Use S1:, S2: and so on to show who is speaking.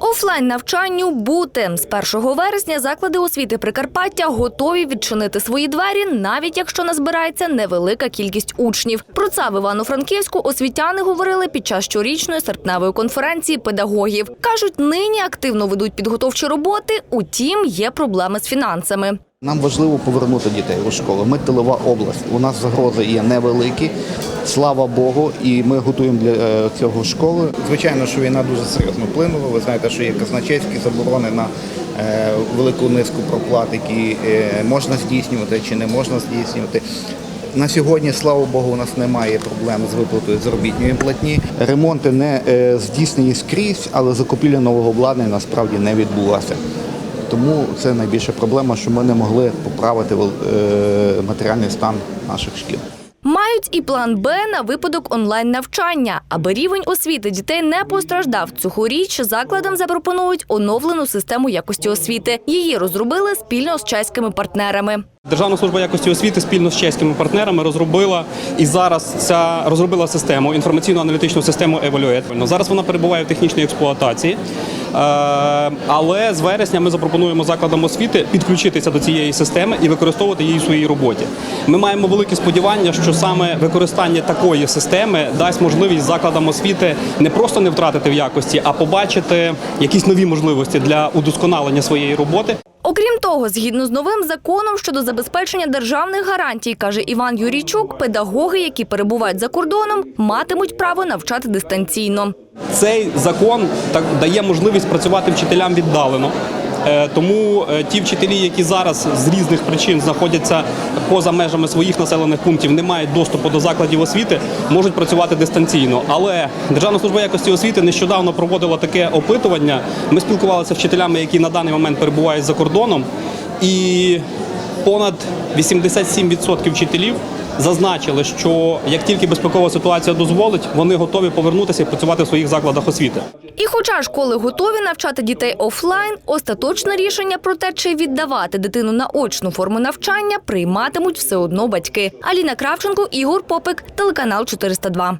S1: Офлайн навчанню бути з 1 вересня заклади освіти Прикарпаття готові відчинити свої двері, навіть якщо назбирається невелика кількість учнів. Про це в Івано-Франківську освітяни говорили під час щорічної серпневої конференції педагогів. кажуть, нині активно ведуть підготовчі роботи, утім є проблеми з фінансами.
S2: Нам важливо повернути дітей у школу. Ми тилова область. У нас загрози є невеликі. Слава Богу, і ми готуємо для е, цього школи. Звичайно, що війна дуже серйозно вплинула. Ви знаєте, що є казначейські заборони на е, велику низку проплат, які е, можна здійснювати чи не можна здійснювати. На сьогодні, слава Богу, у нас немає проблем з виплатою заробітної платні. Ремонти не здійснені скрізь, але закупівля нового обладнання насправді не відбулася. Тому це найбільша проблема, що ми не могли поправити е, матеріальний стан наших шкіл.
S1: Мають і план Б на випадок онлайн навчання. Аби рівень освіти дітей не постраждав цьогоріч, закладам запропонують оновлену систему якості освіти. Її розробили спільно з чеськими партнерами.
S3: Державна служба якості освіти спільно з чеськими партнерами розробила і зараз ця розробила систему інформаційно-аналітичну систему Evaluate. Зараз вона перебуває в технічній експлуатації. Е, Але з вересня ми запропонуємо закладам освіти підключитися до цієї системи і використовувати її в своїй роботі. Ми маємо велике сподівання, що саме використання такої системи дасть можливість закладам освіти не просто не втратити в якості, а побачити якісь нові можливості для удосконалення своєї роботи.
S1: Окрім того, згідно з новим законом щодо забезпечення державних гарантій, каже Іван Юрійчук, педагоги, які перебувають за кордоном, матимуть право навчати дистанційно.
S3: Цей закон дає можливість працювати вчителям віддалено. Е, Тому е, ті вчителі, які зараз з різних причин знаходяться поза межами своїх населених пунктів, не мають доступу до закладів освіти, можуть працювати дистанційно. Але Державна служба якості освіти нещодавно проводила таке опитування. Ми спілкувалися з вчителями, які на даний момент перебувають за кордоном, і понад 87% вчителів зазначили, що як тільки безпекова ситуація дозволить, вони готові повернутися і працювати в своїх закладах освіти.
S1: І хоча школи готові навчати дітей офлайн, остаточне рішення про те, чи віддавати дитину на очну форму навчання, прийматимуть все одно батьки. Аліна Кравченко, Ігор Попик, телеканал 402.